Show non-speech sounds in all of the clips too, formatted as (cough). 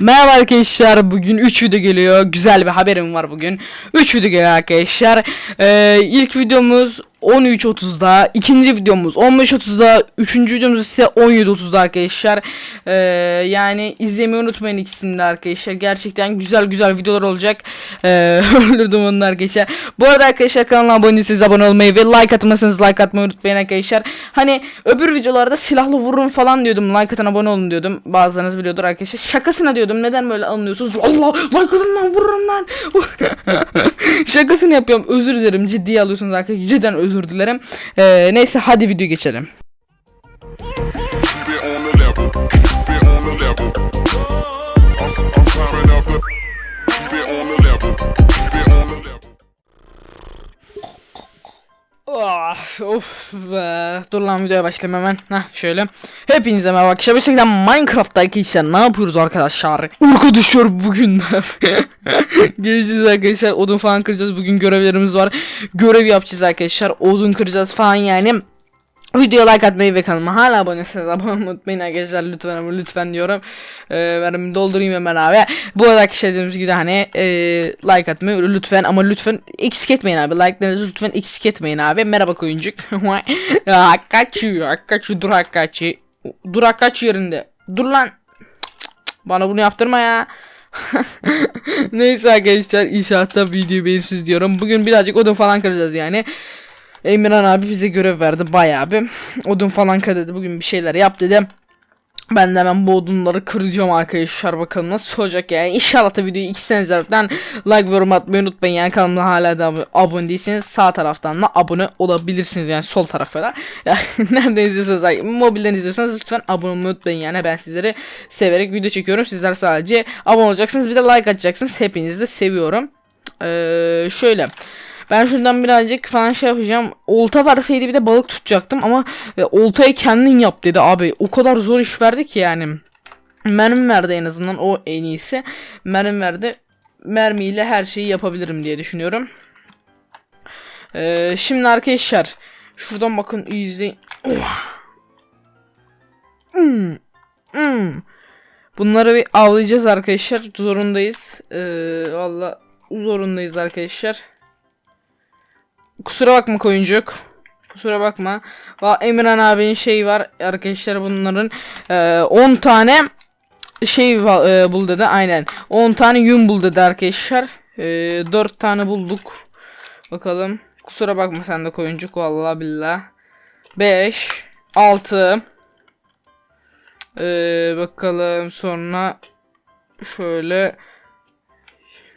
Merhaba arkadaşlar bugün 3 video geliyor. Güzel bir haberim var bugün. 3 video geliyor arkadaşlar. Ee, ilk videomuz 13.30'da ikinci videomuz 15.30'da üçüncü videomuz ise 17.30'da arkadaşlar. Ee, yani izlemeyi unutmayın ikisini de arkadaşlar. Gerçekten güzel güzel videolar olacak. Ee, (laughs) öldürdüm onu arkadaşlar. Bu arada arkadaşlar kanala abone değilseniz abone olmayı ve like atmasanız like atmayı unutmayın arkadaşlar. Hani öbür videolarda silahlı vurun falan diyordum. Like atın abone olun diyordum. Bazılarınız biliyordur arkadaşlar. Şakasına diyordum. Neden böyle anlıyorsunuz? Allah like atın lan vururum lan. (laughs) Şakasını yapıyorum. Özür dilerim. Ciddiye alıyorsunuz arkadaşlar. Cidden özür dilerim. Ee, neyse hadi video geçelim Ah, of be. Dur lan videoya başlayayım hemen. Heh şöyle. Hepinize merhaba arkadaşlar. Bu şekilde Minecraft'ta arkadaşlar ne yapıyoruz arkadaşlar? Arkadaşlar bugün (laughs) Geleceğiz arkadaşlar. Odun falan kıracağız. Bugün görevlerimiz var. Görev yapacağız arkadaşlar. Odun kıracağız falan yani. Videoya like atmayı ve kanalıma hala abonesiniz abone olmayı unutmayın. Arkadaşlar lütfen lütfen diyorum. Ee, ben doldurayım hemen abi. Bu arada dediğimiz gibi hani e, like atmayı lütfen ama lütfen eksik etmeyin abi. Like'larınızı lütfen eksik etmeyin abi. Merhaba koyuncuk. (laughs) Hakkaçı Hakkaçı dur Hakkaçı. Dur Hakkaçı yerinde. Dur lan. Bana bunu yaptırma ya. (laughs) Neyse arkadaşlar inşaatta videoyu beğenirsiniz diyorum. Bugün birazcık odun falan kıracağız yani. Emirhan abi bize görev verdi bayağı bir. Odun falan kır dedi. Bugün bir şeyler yap dedi. Ben de hemen bu odunları kıracağım arkadaşlar bakalım nasıl olacak yani. İnşallah da videoyu iki zaten like ve yorum atmayı unutmayın yani kanalıma hala da ab- abone değilseniz sağ taraftan da abone olabilirsiniz yani sol tarafa da. Yani (laughs) nereden izliyorsanız mobilden izliyorsanız lütfen abone olmayı unutmayın yani ben sizleri severek video çekiyorum. Sizler sadece abone olacaksınız bir de like atacaksınız. Hepinizi de seviyorum. Ee, şöyle. Ben şuradan birazcık falan şey yapacağım. Olta varsaydı bir de balık tutacaktım ama e, oltayı kendin yap dedi abi. O kadar zor iş verdi ki yani. Mermi verdi en azından o en iyisi. Mermi verdi. Mermiyle her şeyi yapabilirim diye düşünüyorum. Ee, şimdi arkadaşlar şuradan bakın izleyin. Oh. Hmm. Hmm. Bunları bir avlayacağız arkadaşlar. Zorundayız. Ee, Valla zorundayız arkadaşlar. Kusura bakma koyuncuk. Kusura bakma. Va Emirhan abinin şeyi var arkadaşlar bunların e, 10 tane şey e, bul dedi aynen. 10 tane yün bul dedi arkadaşlar. E, 4 tane bulduk. Bakalım. Kusura bakma sen de koyuncuk vallahi billah. 5 6 e, bakalım sonra şöyle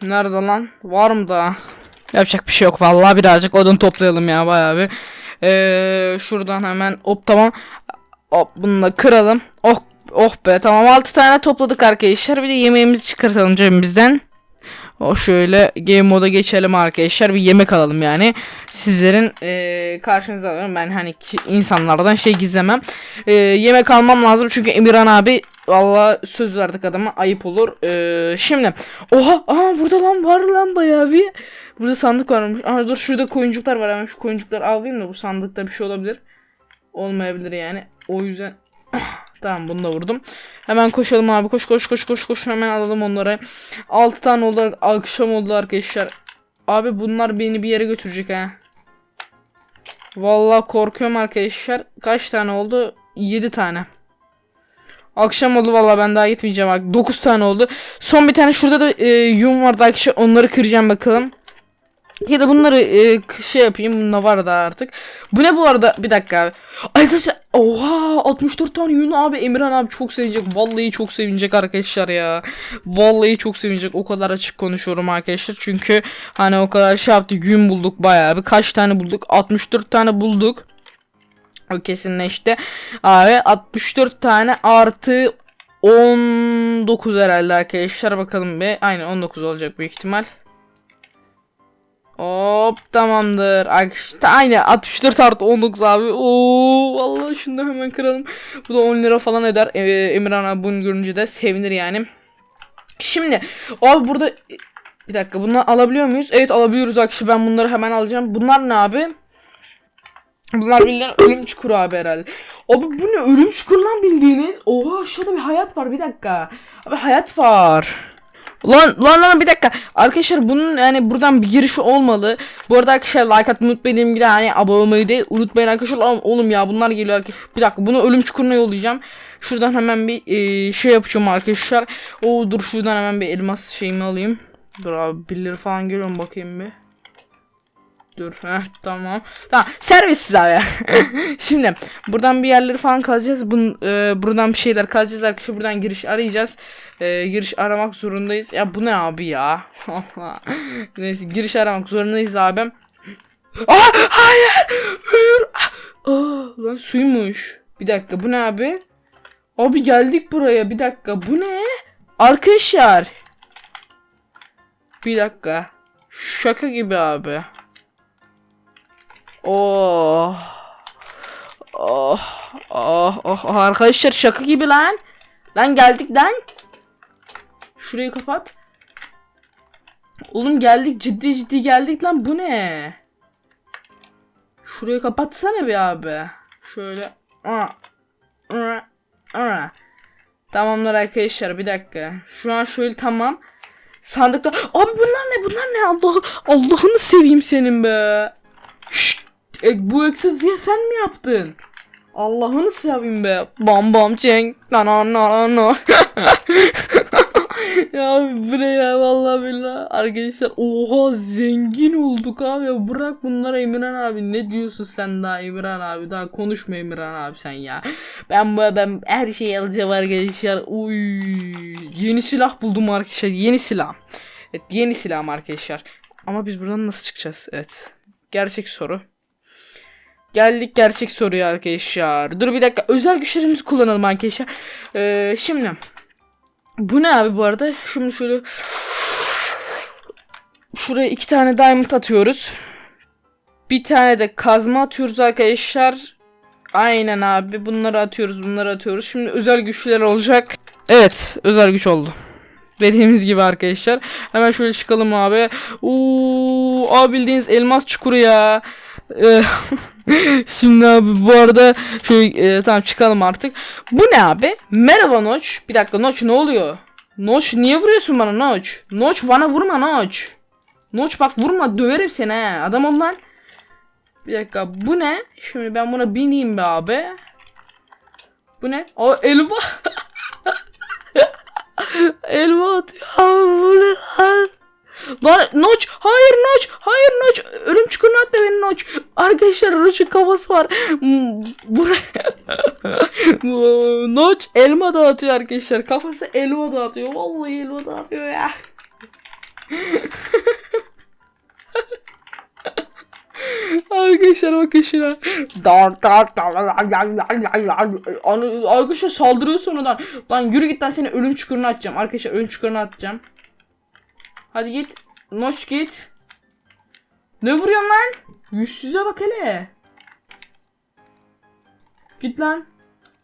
Nerede lan? Var mı daha? Yapacak bir şey yok vallahi birazcık odun toplayalım ya bayağı bir. Ee, şuradan hemen hop tamam. Hop bunu da kıralım. Oh oh be tamam 6 tane topladık arkadaşlar. Bir de yemeğimizi çıkartalım cebimizden. O şöyle game moda geçelim arkadaşlar. Bir yemek alalım yani. Sizlerin ee, karşınıza alıyorum. Ben hani insanlardan şey gizlemem. Ee, yemek almam lazım çünkü Emirhan abi Valla söz verdik adama ayıp olur. Ee, şimdi oha aha burada lan var lan bayağı bir. Burada sandık varmış. Aha dur şurada koyuncuklar var hemen şu koyuncukları alayım da bu sandıkta bir şey olabilir. Olmayabilir yani. O yüzden Tamam bunu da vurdum. Hemen koşalım abi. Koş koş koş koş koş. Hemen alalım onları. 6 tane oldu. Akşam oldu arkadaşlar. Abi bunlar beni bir yere götürecek ha. Vallahi korkuyorum arkadaşlar. Kaç tane oldu? 7 tane. Akşam oldu vallahi ben daha gitmeyeceğim. Bak 9 tane oldu. Son bir tane şurada da e, yum vardı arkadaşlar. Onları kıracağım bakalım. Ya da bunları e, şey yapayım. Bunda var da artık. Bu ne bu arada? Bir dakika abi. Arkadaşlar oha 64 tane yün abi. Emirhan abi çok sevinecek. Vallahi çok sevinecek arkadaşlar ya. Vallahi çok sevinecek. O kadar açık konuşuyorum arkadaşlar. Çünkü hani o kadar şey yaptı. Yün bulduk bayağı bir. Kaç tane bulduk? 64 tane bulduk. O kesinleşti. Abi 64 tane artı 19 herhalde arkadaşlar. Bakalım bir. Aynen 19 olacak büyük ihtimal. Hop tamamdır. Arkadaşlar aynı 64 artı 19 abi. Oo vallahi şunu da hemen kıralım. Bu da 10 lira falan eder. Ee, Emirhan abi bunu görünce de sevinir yani. Şimdi abi burada bir dakika bunları alabiliyor muyuz? Evet alabiliyoruz arkadaşlar. Ben bunları hemen alacağım. Bunlar ne abi? Bunlar bildiğin ölüm çukuru abi herhalde. Abi bu ne ölüm çukuru lan bildiğiniz? Oha aşağıda bir hayat var bir dakika. Abi hayat var. Lan lan lan bir dakika. Arkadaşlar bunun yani buradan bir giriş olmalı. Bu arada arkadaşlar like atmayı unutmayın dediğim gibi hani abone olmayı da unutmayın arkadaşlar. Lan oğlum ya bunlar geliyor arkadaşlar. Bir dakika bunu ölüm çukuruna yollayacağım. Şuradan hemen bir e, şey yapacağım arkadaşlar. O dur şuradan hemen bir elmas şeyimi alayım. Dur abi birileri falan geliyor mu bakayım bir. Dur heh tamam. Tamam servissiz abi. (laughs) Şimdi buradan bir yerleri falan kazacağız. Bun, e, buradan bir şeyler kazacağız arkadaşlar. Buradan giriş arayacağız. E, giriş aramak zorundayız. Ya bu ne abi ya? (laughs) Neyse giriş aramak zorundayız abi. Aa hayır. Hayır. Aa lan suymuş. Bir dakika bu ne abi? Abi geldik buraya. Bir dakika bu ne? Arkadaşlar. Bir dakika. Şaka gibi abi. Oh. Oh. Oh. Oh. Arkadaşlar şaka gibi lan. Lan geldik lan. Şurayı kapat. Oğlum geldik ciddi ciddi geldik lan bu ne? Şurayı kapatsana bir abi. Şöyle. Tamamlar arkadaşlar bir dakika. Şu an şöyle tamam. Sandıkta. Abi bunlar ne bunlar ne Allah Allah'ını seveyim senin be. Şşt. E, bu egzersizi sen mi yaptın? Allah'ını seveyim be. Bam bam çeng. Na na na na. (laughs) ya bu ne ya vallahi billahi. Arkadaşlar oha zengin olduk abi. Ya Bırak bunlara Emirhan abi. Ne diyorsun sen daha Emirhan abi? Daha konuşma Emirhan abi sen ya. Ben bu ben her şeyi alacağım arkadaşlar. Uy. Yeni silah buldum arkadaşlar. Yeni silah. Evet yeni silah arkadaşlar. Ama biz buradan nasıl çıkacağız? Evet. Gerçek soru. Geldik gerçek soruya arkadaşlar. Dur bir dakika. Özel güçlerimizi kullanalım arkadaşlar. Ee, şimdi. Bu ne abi bu arada? Şimdi şöyle. Şuraya iki tane diamond atıyoruz. Bir tane de kazma atıyoruz arkadaşlar. Aynen abi. Bunları atıyoruz. Bunları atıyoruz. Şimdi özel güçler olacak. Evet. Özel güç oldu. Dediğimiz gibi arkadaşlar. Hemen şöyle çıkalım abi. Uuu, abi bildiğiniz elmas çukuru ya. Ee, (laughs) Şimdi abi bu arada şöyle e, tamam çıkalım artık. Bu ne abi? Merhaba Noç. Bir dakika Noç ne oluyor? Noç niye vuruyorsun bana Noç? Noç bana vurma Noç. Noç bak vurma döverim seni he. Adam ol lan. Bir dakika bu ne? Şimdi ben buna bineyim be abi. Bu ne? O elma. elma atıyor abi bu ne lan? Lan Noç hayır Noç hayır Noç ölüm çukuruna atma beni Noç arkadaşlar Noç'un kafası var Hmm, buraya Noç elma dağıtıyor arkadaşlar kafası elma dağıtıyor vallahi elma dağıtıyor ya Arkadaşlar bakın şuna. Arkadaşlar saldırıyor sonradan. Lan yürü git lan seni ölüm çukuruna atacağım. Arkadaşlar ölüm çukuruna atacağım. Hadi git. Noş git. Ne vuruyorsun lan? Yüzsüze bak hele. Git lan.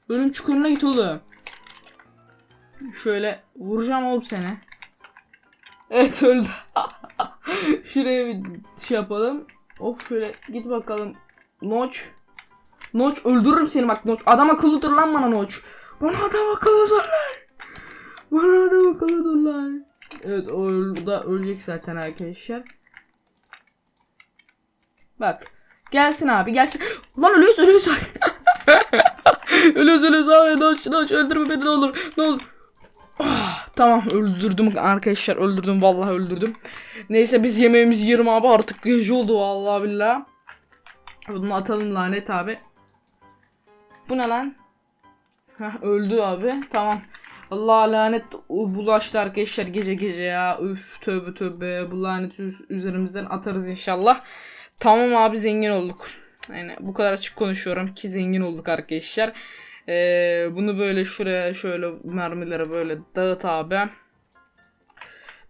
Ölüm çukuruna git oğlum. Şöyle vuracağım oğlum seni. Evet öldü. (laughs) Şuraya bir şey yapalım. Of şöyle git bakalım. Noç. Noç öldürürüm seni bak Noç. Adam akıllı dur lan bana Noç. Bana adam akıllı dur lan. Bana adam akıllı dur lan. Evet o öl- da ölecek zaten arkadaşlar. Bak. Gelsin abi gelsin. Lan ölüyoruz ölüyoruz. (laughs) ölüyoruz ölüyoruz abi. Noç noç öldürme beni ne olur. Ne olur. Ah, tamam öldürdüm arkadaşlar öldürdüm vallahi öldürdüm. Neyse biz yemeğimizi yiyelim abi artık gece oldu vallahi billahi. Bunu atalım lanet abi. Bu ne lan? Heh, öldü abi tamam. Allah lanet bulaştı arkadaşlar gece gece ya. Üf tövbe tövbe bu laneti üz- üzerimizden atarız inşallah. Tamam abi zengin olduk. Yani bu kadar açık konuşuyorum ki zengin olduk arkadaşlar. Ee, bunu böyle şuraya şöyle mermilere böyle dağıt abi.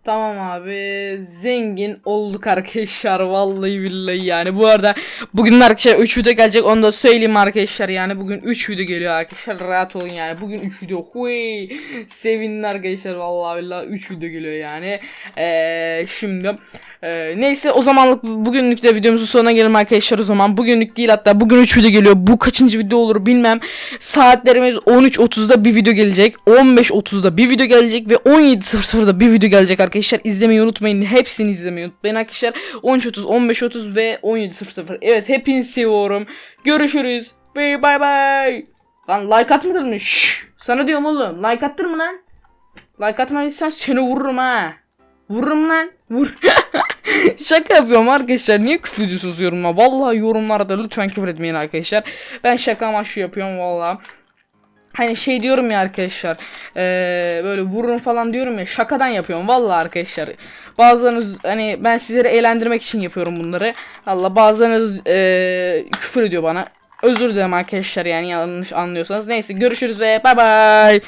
Tamam abi. Zengin olduk arkadaşlar. Vallahi billahi yani. Bu arada bugün arkadaşlar 3 video gelecek. Onu da söyleyeyim arkadaşlar. Yani bugün 3 video geliyor arkadaşlar. Rahat olun yani. Bugün 3 video. Huy! Sevinin arkadaşlar. Vallahi billahi 3 video geliyor yani. Eee şimdi eee, neyse o zamanlık bugünlük de videomuzun sonuna gelelim arkadaşlar o zaman. Bugünlük değil hatta bugün 3 video geliyor. Bu kaçıncı video olur bilmem. Saatlerimiz 13.30'da bir video gelecek. 15.30'da bir video gelecek ve 17.00'da bir video gelecek arkadaşlar izlemeyi unutmayın. Hepsini izlemeyi unutmayın arkadaşlar. 13.30 15.30 ve 17.00 evet hepinizi seviyorum. Görüşürüz ve bay bay. Lan like atmadın mı? Şşş, sana diyorum oğlum like attın mı lan? Like atmadıysan seni vururum ha. Vururum lan vur. (laughs) Şaka yapıyorum arkadaşlar. Niye küfür ediyorsunuz yoruma? Vallahi yorumlarda lütfen küfür etmeyin arkadaşlar. Ben şaka amaçlı yapıyorum vallahi. Hani şey diyorum ya arkadaşlar eee, böyle vurun falan diyorum ya şakadan yapıyorum. Vallahi arkadaşlar bazılarınız hani ben sizleri eğlendirmek için yapıyorum bunları. Allah bazılarınız eee, küfür ediyor bana. Özür dilerim arkadaşlar yani yanlış anlıyorsanız. Neyse görüşürüz ve bay bay